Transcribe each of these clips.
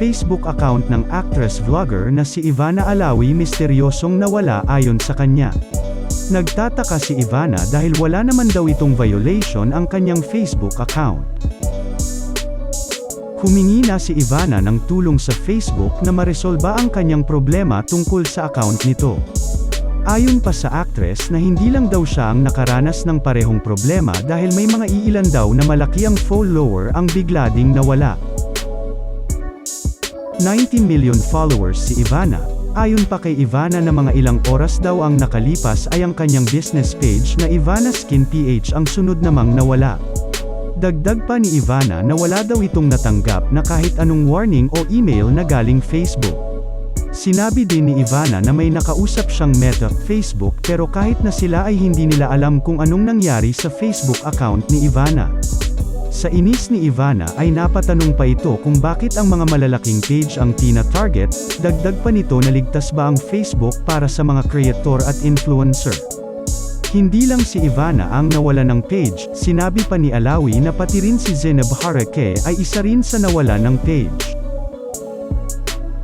Facebook account ng actress-vlogger na si Ivana Alawi misteryosong nawala ayon sa kanya. Nagtataka si Ivana dahil wala naman daw itong violation ang kanyang Facebook account. Humingi na si Ivana ng tulong sa Facebook na maresolba ang kanyang problema tungkol sa account nito. Ayon pa sa actress na hindi lang daw siya ang nakaranas ng parehong problema dahil may mga iilan daw na malaki ang follower ang bigla ding nawala. 19 million followers si Ivana. Ayon pa kay Ivana na mga ilang oras daw ang nakalipas ay ang kanyang business page na Ivana Skin PH ang sunod namang nawala. Dagdag pa ni Ivana na wala daw itong natanggap na kahit anong warning o email na galing Facebook. Sinabi din ni Ivana na may nakausap siyang Meta Facebook pero kahit na sila ay hindi nila alam kung anong nangyari sa Facebook account ni Ivana. Sa inis ni Ivana ay napatanong pa ito kung bakit ang mga malalaking page ang tina-target, dagdag pa nito na ligtas ba ang Facebook para sa mga creator at influencer. Hindi lang si Ivana ang nawala ng page, sinabi pa ni Alawi na pati rin si Zenab Harake ay isa rin sa nawala ng page.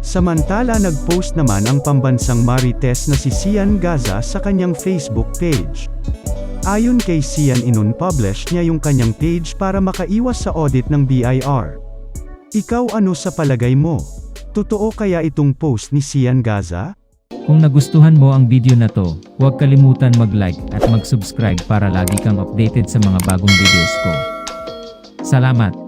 Samantala nag-post naman ang pambansang Marites na si Sian Gaza sa kanyang Facebook page. Ayon kay Sian inun-publish niya yung kanyang page para makaiwas sa audit ng BIR. Ikaw ano sa palagay mo? Totoo kaya itong post ni Sian Gaza? Kung nagustuhan mo ang video na to, huwag kalimutan mag-like at mag-subscribe para lagi kang updated sa mga bagong videos ko. Salamat!